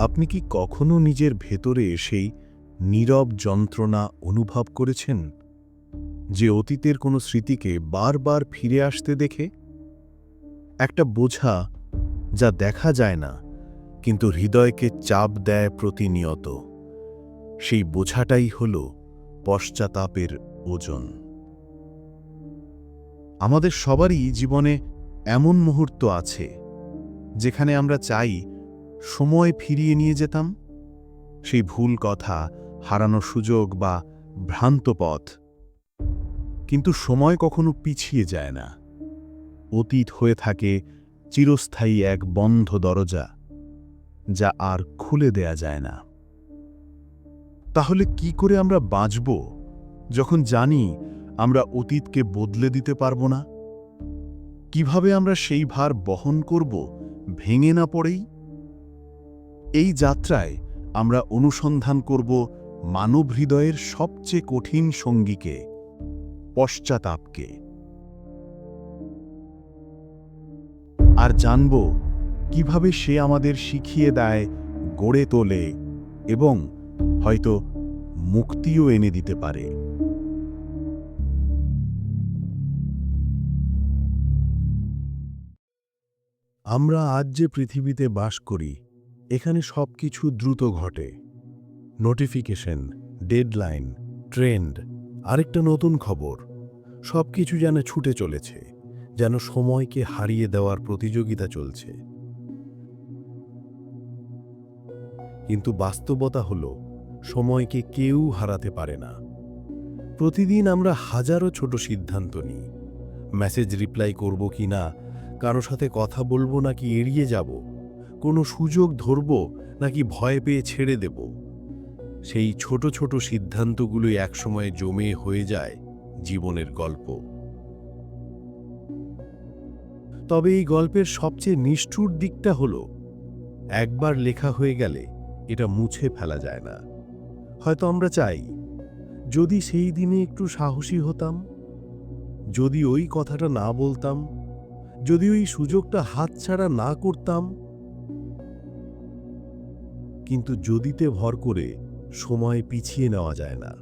আপনি কি কখনো নিজের ভেতরে সেই নীরব যন্ত্রণা অনুভব করেছেন? যে অতীতের কোনো স্মৃতিকে বারবার ফিরে আসতে দেখে? একটা বোঝা যা দেখা যায় না, কিন্তু হৃদয়কে চাপ দেয় প্রতিনিয়ত। সেই বোঝাটাই হল পশ্চাতাপের ওজন। আমাদের সবারই জীবনে এমন মুহূর্ত আছে, যেখানে আমরা চাই সময় ফিরিয়ে নিয়ে যেতাম? সেই ভুল কথা হারানো সুযোগ বা ভ্রান্ত পথ। কিন্তু সময় কখনো পিছিয়ে যায় না। অতীত হয়ে থাকে চিরস্থায়ী এক বন্ধ দরজা, যা আর খুলে দেয়া যায় না। তাহলে কি করে আমরা বাঁচব যখন জানি আমরা অতীতকে বদলে দিতে পারব না? কীভাবে আমরা সেই ভার বহন করব ভেঙে না পড়েই? এই যাত্রায় আমরা অনুসন্ধান করব মানব হৃদয়ের সবচেয়ে কঠিন সঙ্গীকে, পশ্চাতাপকে। আর জানব কীভাবে সে আমাদের শিখিয়ে দেয়, গড়ে তোলে এবং হয়তো মুক্তিও এনে দিতে পারে। আমরা আজ যে পৃথিবীতে বাস করি এখানে সব কিছু দ্রুত ঘটে। নোটিফিকেশন ডেডলাইন ট্রেন্ড আরেকটা নতুন খবর। সব কিছু যেন ছুটে চলেছে, যেন সময়কে হারিয়ে দেওয়ার প্রতিযোগিতা চলছে। কিন্তু বাস্তবতা হল, সময়কে কেউ হারাতে পারে না। প্রতিদিন আমরা হাজারো ছোট সিদ্ধান্ত নিই। মেসেজ রিপ্লাই করব কি না কারও সাথে কথা বলব নাকি এড়িয়ে যাব কোনো সুযোগ ধরব নাকি ভয় পেয়ে ছেড়ে দেব? সেই ছোট ছোট সিদ্ধান্তগুলোই একসময় জমে হয়ে যায় জীবনের গল্প। তবে এই গল্পের সবচেয়ে নিষ্ঠুর দিকটা হল, একবার লেখা হয়ে গেলে এটা মুছে ফেলা যায় না। হয়তো আমরা চাই, যদি সেই দিনে একটু সাহসী হতাম, যদি ওই কথাটা না বলতাম, যদি ওই সুযোগটা হাতছাড়া না করতাম কিন্তু যদিতে ভর করে সময় পিছিয়ে নেওয়া যায় না।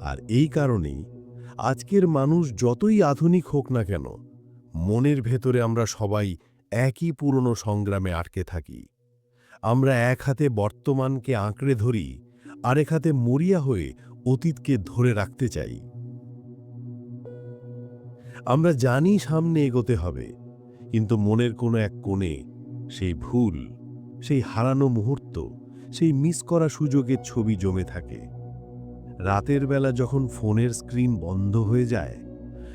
আর এই কারণেই আজকের মানুষ যতই আধুনিক হোক না কেন, মনের ভেতরে আমরা সবাই একই পুরনো সংগ্রামে আটকে থাকি। আমরা এক হাতে বর্তমানকে আঁকড়ে ধরি, আরেক হাতে মরিয়া হয়ে অতীতকে ধরে রাখতে চাই। আমরা জানি সামনে এগোতে হবে, কিন্তু মনের কোনো এক কোণে সেই ভুল সেই হারানো মুহূর্ত, সেই মিস করা সুযোগের ছবি জমে থাকে। রাতের বেলা যখন ফোনের স্ক্রিন বন্ধ হয়ে যায়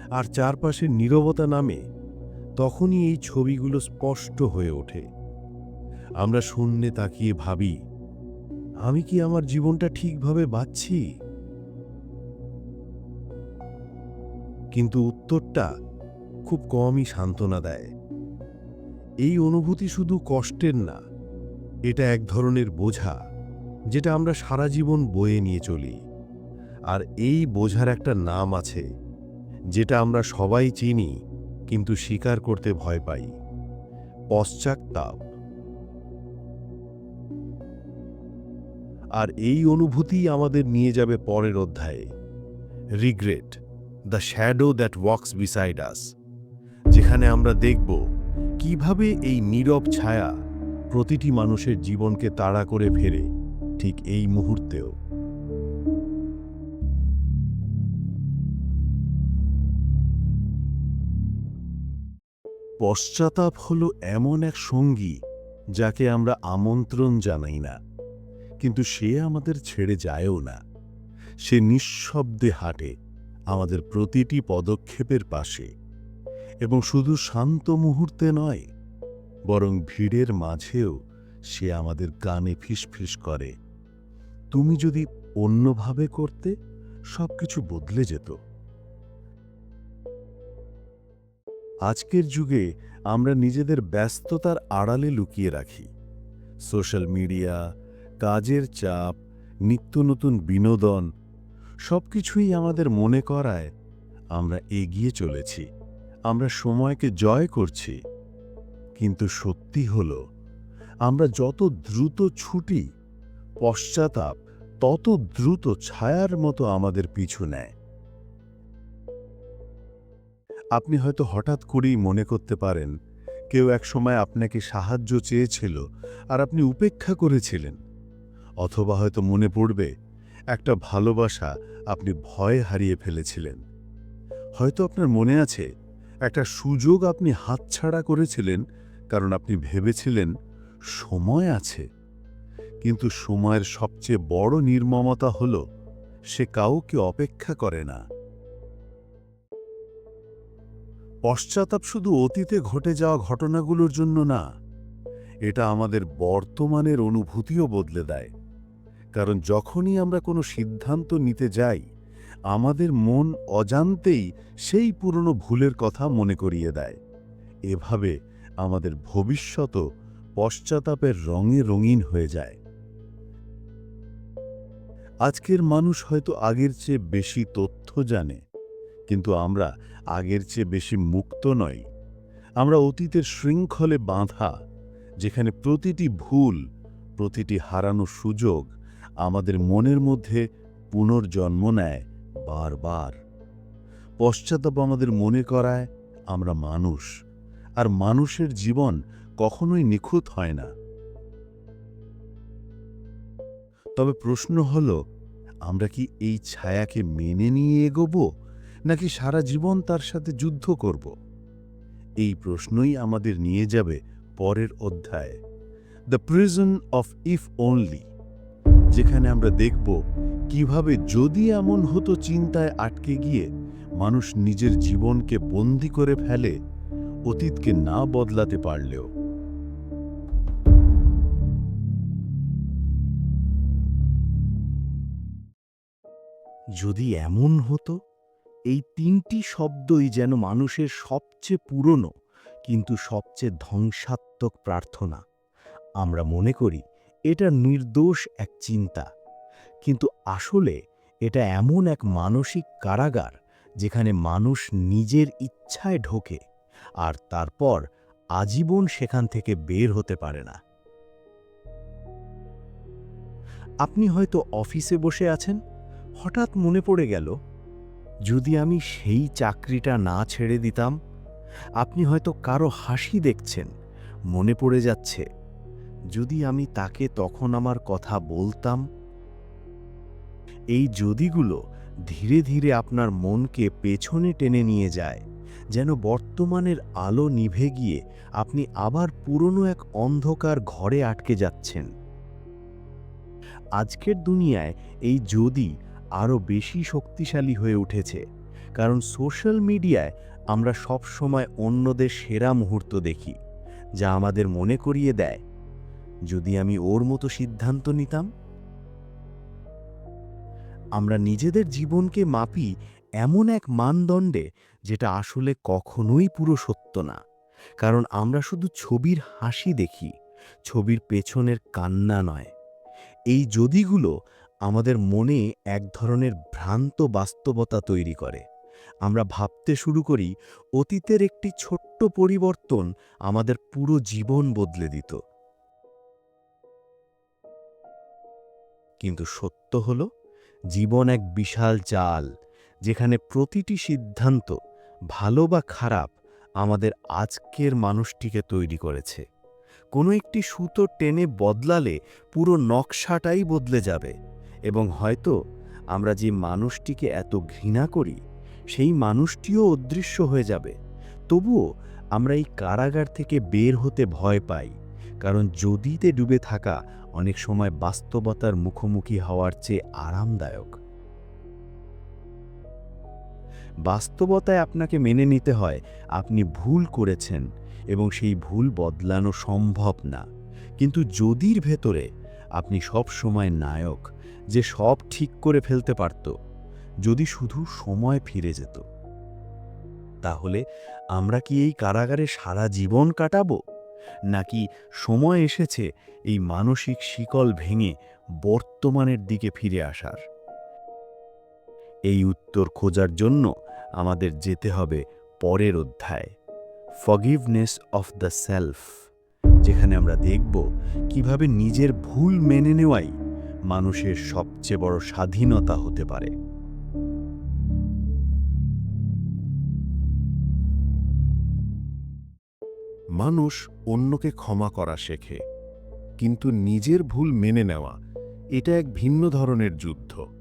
আর চারপাশে নীরবতা নামে, তখনই এই ছবিগুলো স্পষ্ট হয়ে ওঠে। আমরা শূন্যে তাকিয়ে ভাবি, আমি কি আমার জীবনটা ঠিকভাবে বাঁচছি? কিন্তু উত্তরটা খুব কমই সান্ত্বনা দেয়। এই অনুভূতি শুধু কষ্টের না এটা এক ধরনের বোঝা যেটা আমরা সারা জীবন বয়ে নিয়ে চলি। আর এই বোঝার একটা নাম আছে, যেটা আমরা সবাই চিনি, কিন্তু স্বীকার করতে ভয় পাই। পশ্চাত্তাপ আর এই অনুভূতি আমাদের নিয়ে যাবে পরের অধ্যায়ে। Regret the shadow that walks beside us যেখানে আমরা দেখব কীভাবে এই নীরব ছায়া প্রতিটি মানুষের জীবনকে তাড়া করে ফেরে ঠিক এই মুহূর্তেও। পশ্চাতাপ হল এমন এক সঙ্গী যাকে আমরা আমন্ত্রণ জানাই না, কিন্তু সে আমাদের ছেড়ে যায়ও না। সে নিঃশব্দে হাঁটে আমাদের প্রতিটি পদক্ষেপের পাশে এবং শুধু শান্ত মুহূর্তে নয় বরং ভিড়ের মাঝেও সে আমাদের কানে ফিসফিস করে। তুমি যদি অন্যভাবে করতে, সবকিছু বদলে যেত। আজকের যুগে আমরা নিজেদের ব্যস্ততার আড়ালে লুকিয়ে রাখি। সোশ্যাল মিডিয়া, কাজের চাপ, নিত্য নতুন বিনোদন, সবকিছুই আমাদের মনে করায় আমরা এগিয়ে চলেছি। আমরা সময়কে জয় করছি। কিন্তু সত্যি হল, আমরা যত দ্রুত ছুটি, পশ্চাতাপ, তত দ্রুত ছায়ার মতো আমাদের পিছু নেয়। আপনি হয়তো হঠাৎ করেই মনে করতে পারেন, কেউ একসময় আপনাকে সাহায্য চেয়েছিল আর আপনি উপেক্ষা করেছিলেন, অথবা হয়তো মনে পড়বে, একটা ভালোবাসা আপনি ভয়ে হারিয়ে ফেলেছিলেন। হয়তো আপনার মনে আছে, একটা সুযোগ আপনি হাতছাড়া করেছিলেন কারণ আপনি ভেবেছিলেন সময় আছে। কিন্তু সময়ের সবচেয়ে বড় নির্মমতা হল সে কাউকে অপেক্ষা করে না। পশ্চাতাপ শুধু অতীতে ঘটে যাওয়া ঘটনাগুলোর জন্য না, এটা আমাদের বর্তমানের অনুভূতিও বদলে দেয়। কারণ যখনই আমরা কোনো সিদ্ধান্ত নিতে যাই, আমাদের মন অজান্তেই সেই পুরনো ভুলের কথা মনে করিয়ে দেয়। এভাবে আমাদের ভবিষ্যতও পশ্চাতাপের রঙে রঙিন হয়ে যায়। আজকের মানুষ হয়তো আগের চেয়ে বেশি তথ্য জানে, কিন্তু আমরা আগের চেয়ে বেশি মুক্ত নই। আমরা অতীতের শৃঙ্খলে বাঁধা, যেখানে প্রতিটি ভুল, প্রতিটি হারানো সুযোগ আমাদের মনের মধ্যে পুনর্জন্ম নেয় বারবার। পশ্চাতাপ আমাদের মনে করায়, আমরা মানুষ। আর মানুষের জীবন কখনোই নিখুঁত হয় না। তবে প্রশ্ন হল, আমরা কি এই ছায়াকে মেনে নিয়ে এগোব, নাকি সারা জীবন তার সাথে যুদ্ধ করব? এই প্রশ্নই আমাদের নিয়ে যাবে পরের অধ্যায়ে। The prison of if only যেখানে আমরা দেখব কীভাবে যদি এমন হতো চিন্তায় আটকে গিয়ে মানুষ নিজের জীবনকে বন্দি করে ফেলে অতীতকে না বদলাতে পারলেও। যদি এমন হতো, এই তিনটি শব্দই যেন মানুষের সবচেয়ে পুরনো, কিন্তু সবচেয়ে ধ্বংসাত্মক প্রার্থনা। আমরা মনে করি, এটা নির্দোষ এক চিন্তা। কিন্তু আসলে, এটা এমন এক মানসিক কারাগার, যেখানে মানুষ নিজের ইচ্ছায় ঢোকে। আর তারপর আজীবন সেখান থেকে বের হতে পারে না। আপনি হয়তো অফিসে বসে আছেন, হঠাৎ মনে পড়ে গেল, যদি আমি সেই চাকরিটা না ছেড়ে দিতাম, আপনি হয়তো কারও হাসি দেখছেন, মনে পড়ে যাচ্ছে, যদি আমি তাকে তখন আমার কথা বলতাম। এই যদিগুলো ধীরে ধীরে আপনার মনকে পেছনে টেনে নিয়ে যায়। যেন বর্তমানের আলো নিভে গিয়ে আপনি আবার পুরনো এক অন্ধকার ঘরে আটকে যাচ্ছেন। আজকের দুনিয়ায় এই যদি আরও বেশি শক্তিশালী হয়ে উঠেছে, কারণ সোশ্যাল মিডিয়ায় আমরা সব সময় অন্যদের সেরা মুহূর্ত দেখি, যা আমাদের মনে করিয়ে দেয়, যদি আমি ওর মতো সিদ্ধান্ত নিতাম? আমরা নিজেদের জীবনকে মাপি এমন এক মানদণ্ডে যেটা আসলে কখনোই পুরো সত্য না। কারণ আমরা শুধু ছবির হাসি দেখি, ছবির পেছনের কান্না নয়। এই যদিগুলো আমাদের মনে এক ধরনের ভ্রান্ত বাস্তবতা তৈরি করে। আমরা ভাবতে শুরু করি, অতীতের একটি ছোট্ট পরিবর্তন আমাদের পুরো জীবন বদলে দিত। কিন্তু সত্য হল, জীবন এক বিশাল জাল যেখানে প্রতিটি সিদ্ধান্ত ভালো বা খারাপ আমাদের আজকের মানুষটিকে তৈরি করেছে। কোনো একটি সুতো টেনে বদলালে পুরো নকশাটাই বদলে যাবে এবং হয়তো আমরা যে মানুষটিকে এত ঘৃণা করি, সেই মানুষটিও অদৃশ্য হয়ে যাবে। তবুও আমরা এই কারাগার থেকে বের হতে ভয় পাই, কারণ যদিতে ডুবে থাকা অনেক সময় বাস্তবতার মুখোমুখি হওয়ার চেয়ে আরামদায়ক। বাস্তবতায় আপনাকে মেনে নিতে হয়, আপনি ভুল করেছেন এবং সেই ভুল বদলানো সম্ভব না। কিন্তু যদির ভেতরে আপনি সব সময় নায়ক যে সব ঠিক করে ফেলতে পারত, যদি শুধু সময় ফিরে যেত। তাহলে আমরা কি এই কারাগারে সারা জীবন কাটাবো? নাকি সময় এসেছে এই মানসিক শিকল ভেঙে বর্তমানের দিকে ফিরে আসার? এই উত্তর খোঁজার জন্য আমাদের যেতে হবে পরের অধ্যায়। ফগিভনেস অফ দ্য সেলফ যেখানে আমরা দেখব কীভাবে নিজের ভুল মেনে নেওয়াই মানুষের সবচেয়ে বড় স্বাধীনতা হতে পারে। মানুষ অন্যকে ক্ষমা করা শেখে, কিন্তু নিজের ভুল মেনে নেওয়া, এটা এক ভিন্ন ধরনের যুদ্ধ।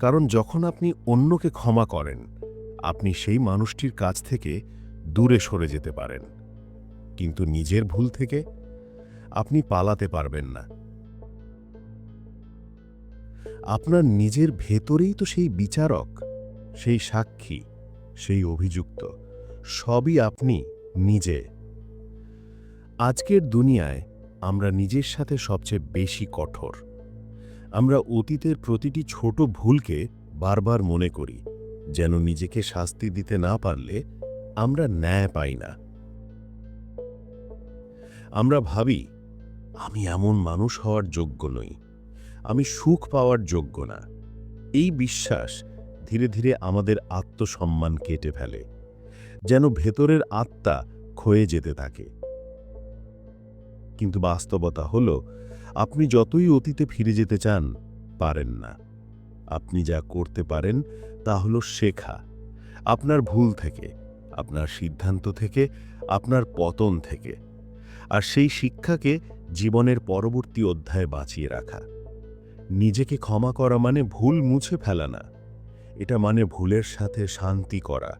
কারণ যখন আপনি অন্যকে ক্ষমা করেন, আপনি সেই মানুষটির কাছ থেকে দূরে সরে যেতে পারেন। কিন্তু নিজের ভুল থেকে আপনি পালাতে পারবেন না। আপনার নিজের ভেতরেই তো সেই বিচারক, সেই সাক্ষী, সেই অভিযুক্ত, সবই আপনি নিজে। আজকের দুনিয়ায় আমরা নিজের সাথে সবচেয়ে বেশি কঠোর। আমরা অতীতের প্রতিটি ছোট ভুলকে বারবার মনে করি, যেন নিজেকে শাস্তি দিতে না পারলে আমরা ন্যায় পাই না। আমরা ভাবি, আমি এমন মানুষ হওয়ার যোগ্য নই, আমি সুখ পাওয়ার যোগ্য না। এই বিশ্বাস ধীরে ধীরে আমাদের আত্মসম্মান কেটে ফেলে, যেন ভেতরের আত্মা ক্ষয়ে যেতে থাকে। কিন্তু বাস্তবতা হল আপনি যতই অতীতে ফিরে যেতে চান, পারেন না। আপনি যা করতে পারেন, তা হল শেখা। আপনার ভুল থেকে, আপনার সিদ্ধান্ত থেকে, আপনার পতন থেকে। আর সেই শিক্ষাকে জীবনের পরবর্তী অধ্যায়ে বাঁচিয়ে রাখা। নিজেকে ক্ষমা করা মানে ভুল মুছে ফেলা না। এটা মানে ভুলের সাথে শান্তি করা,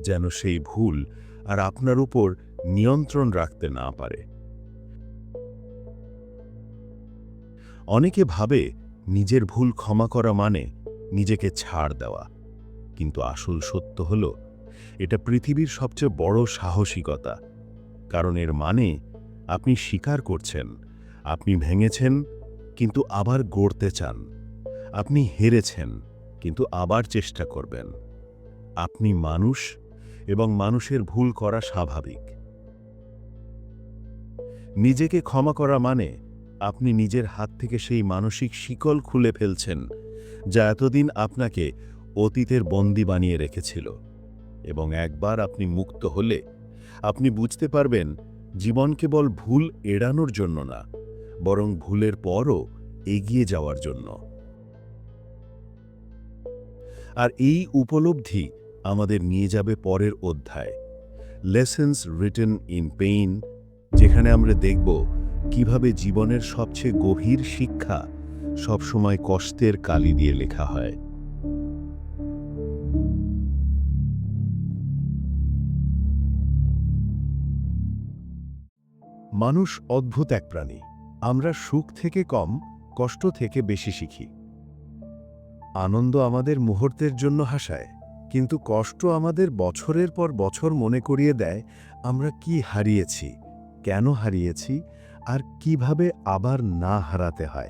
যেন সেই ভুল আর আপনার উপর নিয়ন্ত্রণ রাখতে না পারে। অনেকে ভাবে নিজের ভুল ক্ষমা করা মানে নিজেকে ছাড় দেওয়া। কিন্তু আসল সত্য হল, এটা পৃথিবীর সবচেয়ে বড় সাহসিকতা। কারণ এর মানে আপনি স্বীকার করছেন, আপনি ভেঙেছেন, কিন্তু আবার গড়তে চান। আপনি হেরেছেন, কিন্তু আবার চেষ্টা করবেন। আপনি মানুষ এবং মানুষের ভুল করা স্বাভাবিক। নিজেকে ক্ষমা করা মানে আপনি নিজের হাত থেকে সেই মানসিক শিকল খুলে ফেলছেন, যা এতদিন আপনাকে অতীতের বন্দি বানিয়ে রেখেছিল। এবং একবার আপনি মুক্ত হলে আপনি বুঝতে পারবেন, জীবন কেবল ভুল এড়ানোর জন্য না, বরং ভুলের পরও এগিয়ে যাওয়ার জন্য। আর এই উপলব্ধি আমাদের নিয়ে যাবে পরের অধ্যায়। লেসেন্স রিটেন ইন পেইন যেখানে আমরা দেখব কীভাবে জীবনের সবচেয়ে গভীর শিক্ষা সবসময় কষ্টের কালি দিয়ে লেখা হয়। মানুষ অদ্ভুত এক প্রাণী। আমরা সুখ থেকে কম, কষ্ট থেকে বেশি শিখি। আনন্দ আমাদের মুহূর্তের জন্য হাসায়, কিন্তু কষ্ট আমাদের বছরের পর বছর মনে করিয়ে দেয়, আমরা কি হারিয়েছি, কেন হারিয়েছি আর কীভাবে আবার না হারাতে হয়।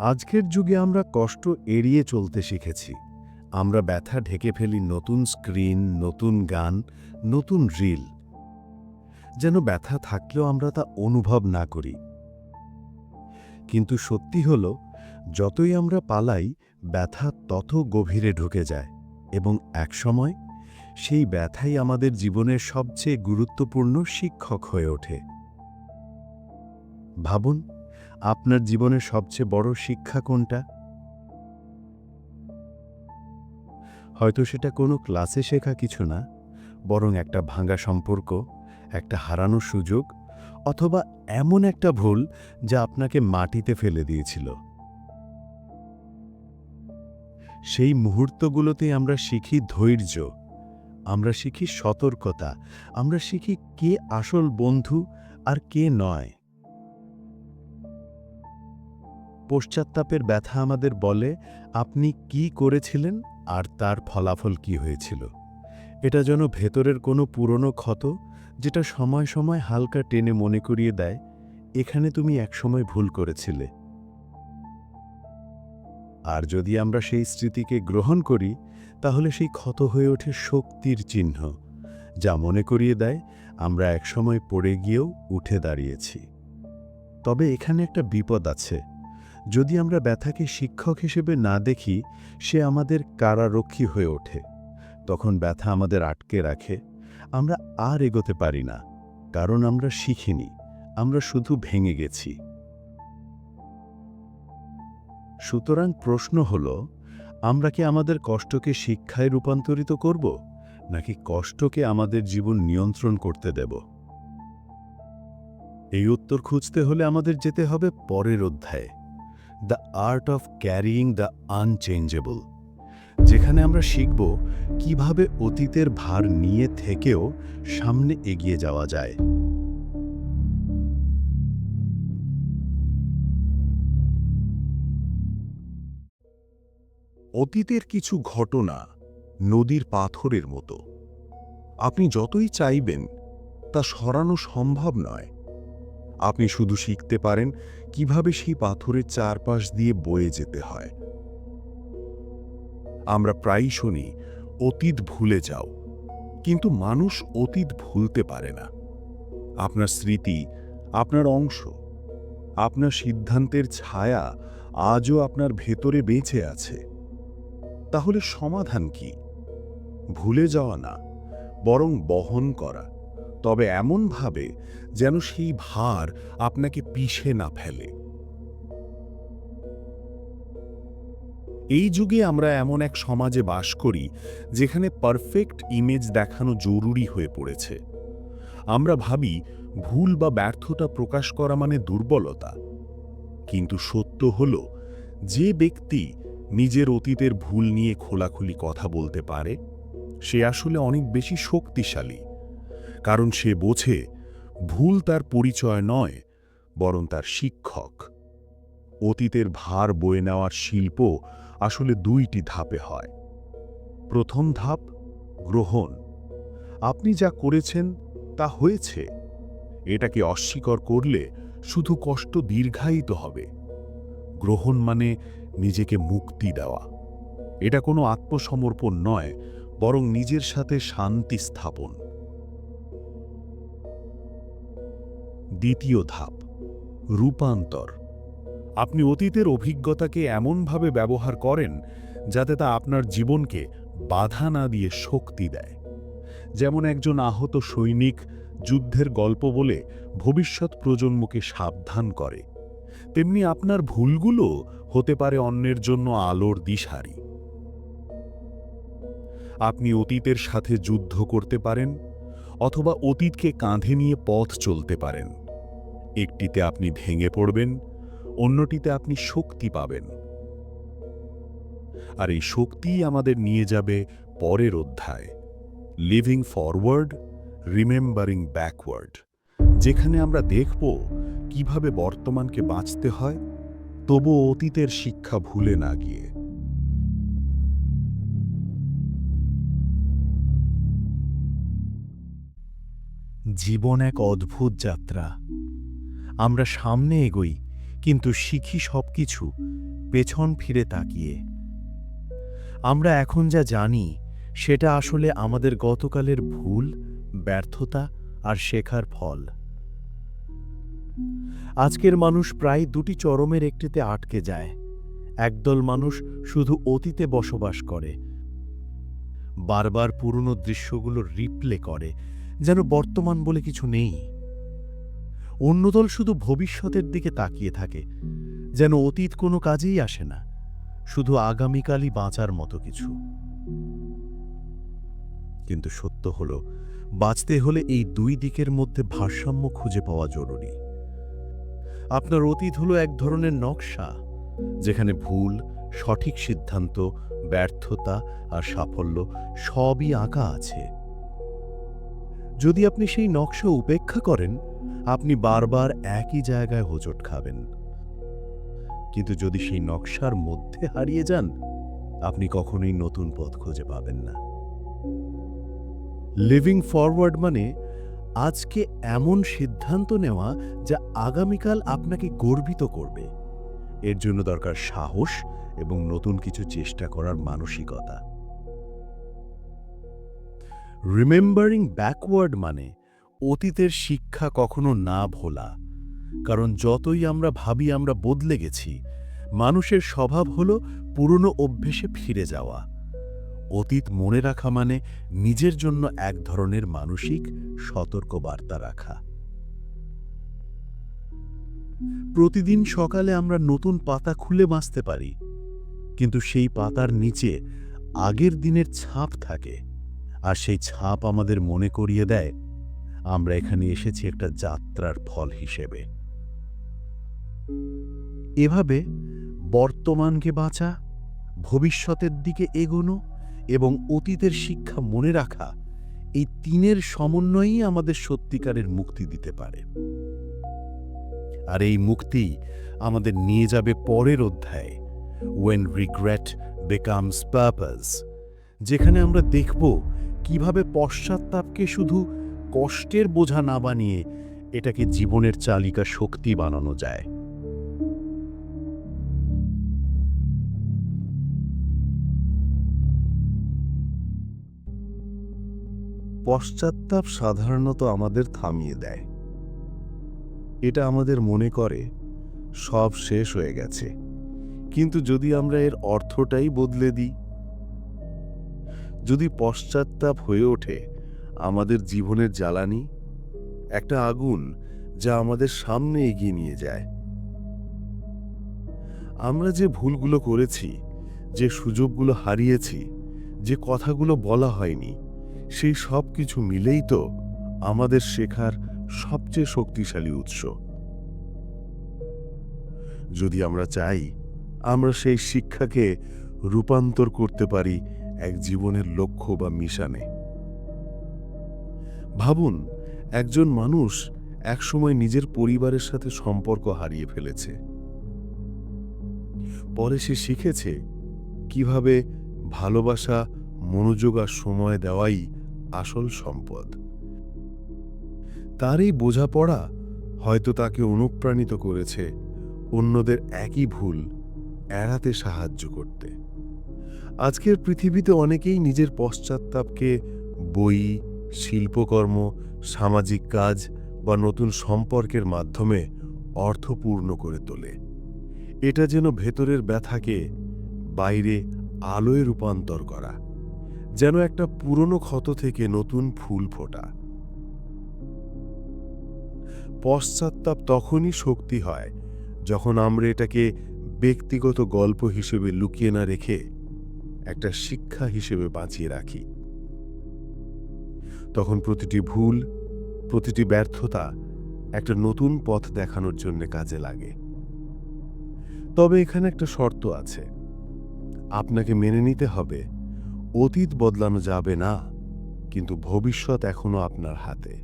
আজকের যুগে আমরা কষ্ট এড়িয়ে চলতে শিখেছি। আমরা ব্যথা ঢেকে ফেলি নতুন স্ক্রিন, নতুন গান, নতুন রিল। যেন ব্যথা থাকলেও আমরা তা অনুভব না করি। কিন্তু সত্যি হল, যতই আমরা পালাই, ব্যথা তত গভীরে ঢুকে যায় এবং একসময় সেই ব্যথাই আমাদের জীবনের সবচেয়ে গুরুত্বপূর্ণ শিক্ষক হয়ে ওঠে। ভাবুন, আপনার জীবনের সবচেয়ে বড় শিক্ষা কোনটা? হয়তো সেটা কোনো ক্লাসে শেখা কিছু না, বরং একটা ভাঙা সম্পর্ক, একটা হারানো সুযোগ, অথবা এমন একটা ভুল যা আপনাকে মাটিতে ফেলে দিয়েছিল। সেই মুহূর্তগুলোতে আমরা শিখি ধৈর্য আমরা শিখি সতর্কতা, আমরা শিখি কে আসল বন্ধু আর কে নয়। পশ্চাত্তাপের ব্যথা আমাদের বলে, আপনি কি করেছিলেন আর তার ফলাফল কি হয়েছিল। এটা যেন ভেতরের কোনো পুরনো ক্ষত, যেটা সময় সময় হালকা টেনে মনে করিয়ে দেয়, এখানে তুমি একসময় ভুল করেছিলে। আর যদি আমরা সেই স্মৃতিকে গ্রহণ করি তাহলে সেই ক্ষত হয়ে ওঠে শক্তির চিহ্ন, যা মনে করিয়ে দেয় আমরা একসময় পড়ে গিয়েও উঠে দাঁড়িয়েছি। তবে এখানে একটা বিপদ আছে। যদি আমরা ব্যথাকে শিক্ষক হিসেবে না দেখি, সে আমাদের কারারক্ষী হয়ে ওঠে। তখন ব্যথা আমাদের আটকে রাখে। আমরা আর এগোতে পারি না, কারণ আমরা শিখিনি, আমরা শুধু ভেঙে গেছি। সুতরাং প্রশ্ন হল আমরা কি আমাদের কষ্টকে শিক্ষায় রূপান্তরিত করব, নাকি কষ্টকে আমাদের জীবন নিয়ন্ত্রণ করতে দেব? এই উত্তর খুঁজতে হলে আমাদের যেতে হবে পরের অধ্যায়ে। The art of carrying the unchangeable যেখানে আমরা শিখব কীভাবে অতীতের ভার নিয়ে থেকেও সামনে এগিয়ে যাওয়া যায়। অতীতের কিছু ঘটনা নদীর পাথরের মতো। আপনি যতই চাইবেন, তা সরানো সম্ভব নয়। আপনি শুধু শিখতে পারেন কীভাবে সেই পাথরের চারপাশ দিয়ে বয়ে যেতে হয়। আমরা প্রায়ই শুনি, অতীত ভুলে যাও। কিন্তু মানুষ অতীত ভুলতে পারে না। আপনার স্মৃতি, আপনার অংশ, আপনার সিদ্ধান্তের ছায়া আজও আপনার ভেতরে বেঁচে আছে। তাহলে সমাধান কি? ভুলে যাওয়া না, বরং বহন করা, তবে এমনভাবে যেন সেই ভার আপনাকে পিষে না ফেলে। এই যুগে আমরা এমন এক সমাজে বাস করি, যেখানে পারফেক্ট ইমেজ দেখানো জরুরি হয়ে পড়েছে। আমরা ভাবি, ভুল বা ব্যর্থতা প্রকাশ করা মানে দুর্বলতা। কিন্তু সত্য হল, যে ব্যক্তি নিজের অতীতের ভুল নিয়ে খোলাখুলি কথা বলতে পারে, সে আসলে অনেক বেশি শক্তিশালী। কারণ সে বোঝে, ভুল তার পরিচয় নয়, বরং তার শিক্ষক। অতীতের ভার বয়ে নেওয়ার শিল্প আসলে দুইটি ধাপে হয়। প্রথম ধাপ, গ্রহণ। আপনি যা করেছেন, তা হয়েছে। এটাকে অস্বীকার করলে শুধু কষ্ট দীর্ঘায়িত হবে। গ্রহণ মানে নিজেকে মুক্তি দেওয়া। এটা কোনো আত্মসমর্পণ নয়, বরং নিজের সাথে শান্তি স্থাপন। দ্বিতীয় ধাপ, রূপান্তর। আপনি অতীতের অভিজ্ঞতাকে এমনভাবে ব্যবহার করেন, যাতে তা আপনার জীবনকে বাধা না দিয়ে শক্তি দেয়। যেমন একজন আহত সৈনিক যুদ্ধের গল্প বলে ভবিষ্যৎ প্রজন্মকে সাবধান করে। তেমনি আপনার ভুলগুলো হতে পারে অন্যের জন্য আলোর দিশারি। আপনি অতীতের সাথে যুদ্ধ করতে পারেন, অথবা অতীতকে কাঁধে নিয়ে পথ চলতে পারেন। একটিতে আপনি ভেঙে পড়বেন, অন্যটিতে আপনি শক্তি পাবেন। আর এই শক্তিই আমাদের নিয়ে যাবে পরের অধ্যায়। লিভিং ফরওয়ার্ড রিমেম্বারিং ব্যাকওয়ার্ড যেখানে আমরা দেখব কীভাবে বর্তমানকে বাঁচতে হয় তবু অতীতের শিক্ষা ভুলে না গিয়ে। জীবন এক অদ্ভুত যাত্রা। আমরা সামনে এগোই, কিন্তু শিখি সবকিছু, পেছন ফিরে তাকিয়ে। আমরা এখন যা জানি, সেটা আসলে আমাদের গতকালের ভুল, ব্যর্থতা আর শেখার ফল। আজকের মানুষ প্রায় দুটি চরমের একটিতে আটকে যায়। একদল মানুষ শুধু অতীতে বসবাস করে। বারবার পুরনো দৃশ্যগুলো রিপ্লে করে, যেন বর্তমান বলে কিছু নেই। অন্য দল শুধু ভবিষ্যতের দিকে তাকিয়ে থাকে, যেন অতীত কোনো কাজেই আসে না, শুধু আগামীকালই বাঁচার মতো কিছু। কিন্তু সত্য হল, বাঁচতে হলে এই দুই দিকের মধ্যে ভারসাম্য খুঁজে পাওয়া জরুরি। আপনার অতীত হলো এক ধরনের নকশা, যেখানে ভুল, সঠিক সিদ্ধান্ত, ব্যর্থতা আর সাফল্য সবই আঁকা আছে। যদি আপনি সেই নকশা উপেক্ষা করেন, আপনি বারবার একই জায়গায় হোঁচট খাবেন। কিন্তু যদি সেই নকশার মধ্যে হারিয়ে যান, আপনি কখনোই নতুন পথ খুঁজে পাবেন না। লিভিং ফরওয়ার্ড মানে আজকে এমন সিদ্ধান্ত নেওয়া যা আগামীকাল আপনাকে গর্বিত করবে। এর জন্য দরকার সাহস এবং নতুন কিছু চেষ্টা করার মানসিকতা। রিমেম্বারিং ব্যাকওয়ার্ড মানে অতীতের শিক্ষা কখনো না ভোলা। কারণ যতই আমরা ভাবি আমরা বদলে গেছি, মানুষের স্বভাব হল পুরনো অভ্যেসে ফিরে যাওয়া। অতীত মনে রাখা মানে নিজের জন্য এক ধরনের মানসিক সতর্কবার্তা রাখা। প্রতিদিন সকালে আমরা নতুন পাতা খুলে বাঁচতে পারি, কিন্তু সেই পাতার নিচে আগের দিনের ছাপ থাকে, আর সেই ছাপ আমাদের মনে করিয়ে দেয়, আমরা এখানে এসেছি একটা যাত্রার ফল হিসেবে। এভাবে বর্তমানকে বাঁচা, ভবিষ্যতের দিকে এগোনো এবং অতীতের শিক্ষা মনে রাখা এই তিনের সমন্বয়ই আমাদের সত্যিকারের মুক্তি দিতে পারে। আর এই মুক্তি আমাদের নিয়ে যাবে পরের অধ্যায়ে ওয়েন রিগ্রেট বেকামস পারপাস যেখানে আমরা দেখব কীভাবে পশ্চাত্তাপকে শুধু কষ্টের বোঝা না বানিয়ে এটাকে জীবনের চালিকা শক্তি বানানো যায়। পশ্চাত্তাপ সাধারণত আমাদের থামিয়ে দেয়। এটা আমাদের মনে করে, সব শেষ হয়ে গেছে। কিন্তু যদি আমরা এর অর্থটাই বদলে দিই, যদি পশ্চাত্তাপ হয়ে ওঠে আমাদের জীবনের জ্বালানি, একটা আগুন যা আমাদের সামনে এগিয়ে নিয়ে যায়। আমরা যে ভুলগুলো করেছি, যে সুযোগগুলো হারিয়েছি, যে কথাগুলো বলা হয়নি সেই সব কিছু মিলেই তো আমাদের শেখার সবচেয়ে শক্তিশালী উৎস। যদি আমরা চাই আমরা সেই শিক্ষাকে রূপান্তর করতে পারি এক জীবনের লক্ষ্য বা মিশনে। ভাবুন, একজন মানুষ একসময় নিজের পরিবারের সাথে সম্পর্ক হারিয়ে ফেলেছে। পরে সে শিখেছে কীভাবে ভালোবাসা, মনোযোগ আর সময় দেওয়াই আসল সম্পদ। তার এই বোঝাপড়া হয়তো তাকে অনুপ্রাণিত করেছে অন্যদের একই ভুল এড়াতে সাহায্য করতে। আজকের পৃথিবীতে অনেকেই নিজের পশ্চাত্তাপকে বই, শিল্পকর্ম, সামাজিক কাজ বা নতুন সম্পর্কের মাধ্যমে অর্থপূর্ণ করে তোলে। এটা যেন ভেতরের ব্যথাকে বাইরে আলোয় রূপান্তর করা। যেন একটা পুরনো ক্ষত থেকে নতুন ফুল ফোটা। পশ্চাত্তাপ তখনই শক্তি হয়, যখন আমরা এটাকে ব্যক্তিগত গল্প হিসেবে লুকিয়ে না রেখে একটা শিক্ষা হিসেবে বাঁচিয়ে রাখি। তখন প্রতিটি ভুল, প্রতিটি ব্যর্থতা একটা নতুন পথ দেখানোর জন্য কাজে লাগে। তবে এখানে একটা শর্ত আছে। আপনাকে মেনে নিতে হবে অতীত বদলানো যাবে না, কিন্তু ভবিষ্যৎ এখনও আপনার হাতে।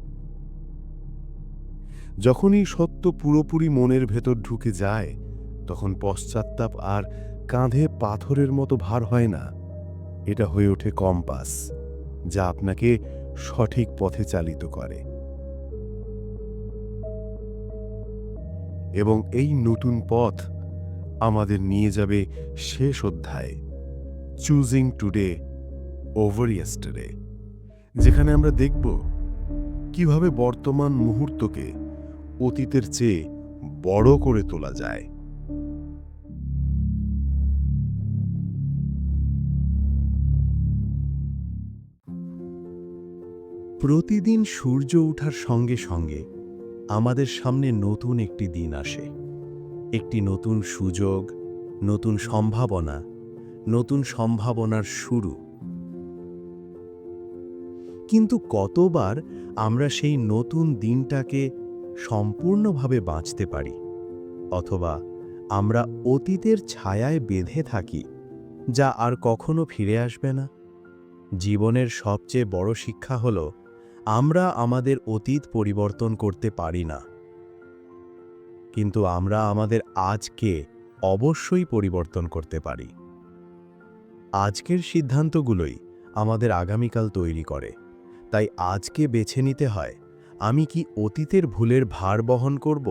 যখনই সত্য পুরোপুরি মনের ভেতর ঢুকে যায়, তখন পশ্চাত্তাপ আর কাঁধে পাথরের মতো ভার হয় না। এটা হয়ে ওঠে কম্পাস, যা আপনাকে সঠিক পথে চালিত করে। এবং এই নতুন পথ আমাদের নিয়ে যাবে শেষ অধ্যায় চুজিং টুডে ওভার ইয়েস্টারডে যেখানে আমরা দেখব কীভাবে বর্তমান মুহূর্তকে অতীতের চেয়ে বড় করে তোলা যায়। প্রতিদিন সূর্য ওঠার সঙ্গে সঙ্গে আমাদের সামনে নতুন একটি দিন আসে। একটি নতুন সুযোগ, নতুন সম্ভাবনা, নতুন সম্ভাবনার শুরু। কিন্তু কতবার আমরা সেই নতুন দিনটাকে সম্পূর্ণভাবে বাঁচতে পারি? অথবা আমরা অতীতের ছায়ায় বেঁধে থাকি, যা আর কখনো ফিরে আসবে না? জীবনের সবচেয়ে বড় শিক্ষা হল, আমরা আমাদের অতীত পরিবর্তন করতে পারি না। কিন্তু আমরা আমাদের আজকে অবশ্যই পরিবর্তন করতে পারি। আজকের সিদ্ধান্তগুলোই আমাদের আগামীকাল তৈরি করে। তাই আজকে বেছে নিতে হয়, আমি কি অতীতের ভুলের ভার বহন করব,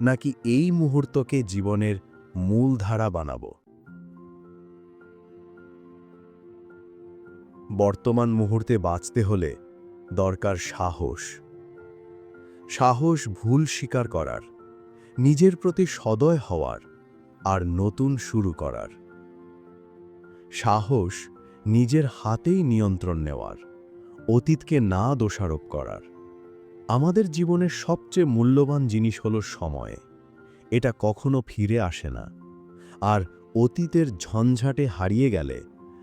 নাকি এই মুহূর্তকে জীবনের মূল ধারা বানাবো? বর্তমান মুহূর্তে বাঁচতে হলে দরকার সাহস। সাহস ভুল স্বীকার করার, নিজের প্রতি সদয় হওয়ার, আর নতুন শুরু করার। সাহস নিজের হাতেই নিয়ন্ত্রণ নেওয়ার। অতীতকে না দোষারোপ করার। আমাদের জীবনের সবচেয়ে মূল্যবান জিনিস হল সময়। এটা কখনো ফিরে আসে না। আর অতীতের ঝঞ্ঝাটে হারিয়ে গেলে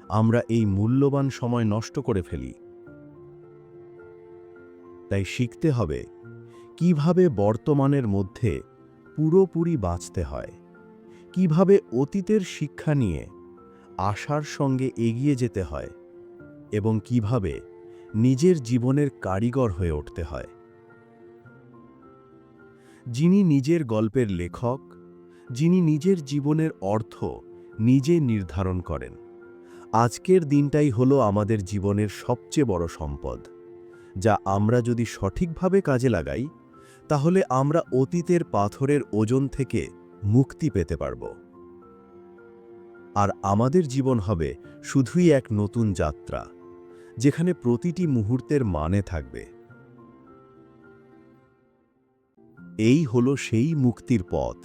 আমরা এই মূল্যবান সময় নষ্ট করে ফেলি। তাই শিখতে হবে কীভাবে বর্তমানের মধ্যে পুরোপুরি বাঁচতে হয়। কীভাবে অতীতের শিক্ষা নিয়ে আশার সঙ্গে এগিয়ে যেতে হয় এবং কীভাবে নিজের জীবনের কারিগর হয়ে উঠতে হয়। যিনি নিজের গল্পের লেখক, যিনি নিজের জীবনের অর্থ নিজে নির্ধারণ করেন। আজকের দিনটাই হলো আমাদের জীবনের সবচেয়ে বড় সম্পদ, যা আমরা যদি সঠিকভাবে কাজে লাগাই, তাহলে আমরা অতীতের পাথরের ওজন থেকে মুক্তি পেতে পারব। আর আমাদের জীবন হবে শুধুই এক নতুন যাত্রা। যেখানে প্রতিটি মুহূর্তের মানে থাকবে। এই হলো সেই মুক্তির পথ,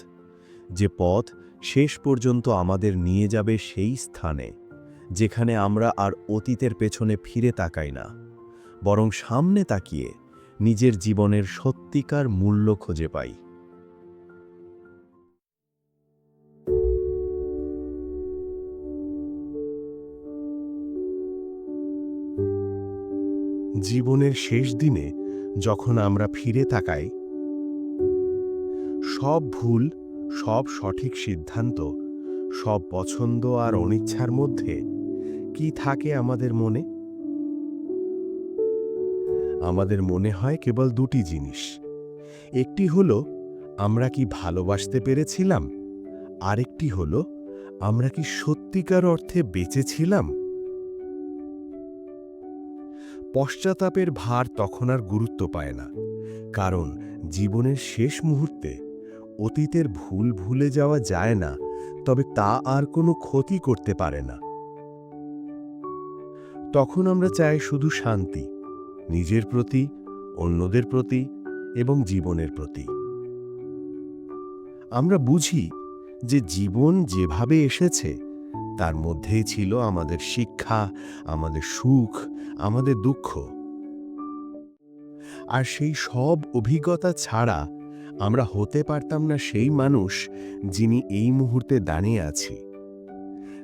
যে পথ শেষ পর্যন্ত আমাদের নিয়ে যাবে সেই স্থানে, যেখানে আমরা আর অতীতের পেছনে ফিরে তাকাই না, বরং সামনে তাকিয়ে নিজের জীবনের সত্যিকার মূল্য খুঁজে পাই। জীবনের শেষ দিনে যখন আমরা ফিরে তাকাই, সব ভুল, সব সঠিক সিদ্ধান্ত, সব পছন্দ আর অনিচ্ছার মধ্যে কি থাকে আমাদের মনে? আমাদের মনে হয় কেবল দুটি জিনিস। একটি হলো, আমরা কি ভালোবাসতে পেরেছিলাম? আরেকটি হলো, আমরা কি সত্যিকার অর্থে বেঁচেছিলাম পশ্চাতাপের ভার তখন আর গুরুত্ব পায় না, কারণ জীবনের শেষ মুহূর্তে অতীতের ভুল ভুলে যাওয়া যায় না, তবে তা আর কোনো ক্ষতি করতে পারে না। তখন আমরা চাই শুধু শান্তি, নিজের প্রতি, অন্যদের প্রতি এবং জীবনের প্রতি। আমরা বুঝি যে জীবন যেভাবে এসেছে তার মধ্যেই ছিল আমাদের শিক্ষা, আমাদের সুখ, আমাদের দুঃখ। আর সেই সব অভিজ্ঞতা ছাড়া আমরা হতে পারতাম না সেই মানুষ যিনি এই মুহূর্তে দাঁড়িয়ে আছি।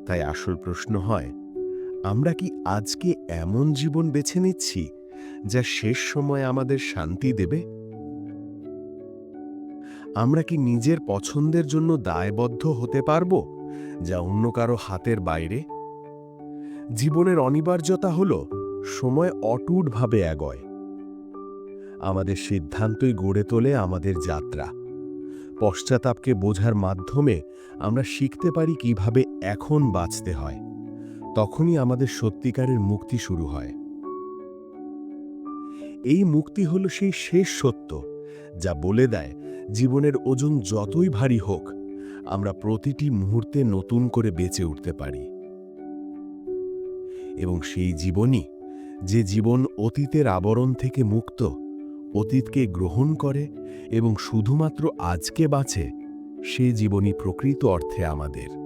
তাই আসল প্রশ্ন হয়, আমরা কি আজকে এমন জীবন বেছে নিচ্ছি যা শেষ সময় আমাদের শান্তি দেবে? আমরা কি নিজের পছন্দের জন্য দায়বদ্ধ হতে পারব? যা অন্য কারও হাতের বাইরে? জীবনের অনিবার্যতা হল সময় অটুটভাবে এগোয়। আমাদের সিদ্ধান্তই গড়ে তোলে আমাদের যাত্রা। পশ্চাতাপকে বোঝার মাধ্যমে আমরা শিখতে পারি কীভাবে এখন বাঁচতে হয়। তখনই আমাদের সত্যিকারের মুক্তি শুরু হয়। এই মুক্তি হল সেই শেষ সত্য, যা বলে দেয় জীবনের ওজন যতই ভারী হোক আমরা প্রতিটি মুহূর্তে নতুন করে বেঁচে উঠতে পারি। এবং সেই জীবনই যে জীবন অতীতের আবরণ থেকে মুক্ত, অতীতকে গ্রহণ করে এবং শুধুমাত্র আজকে বাঁচে, সে জীবনই প্রকৃত অর্থে আমাদের।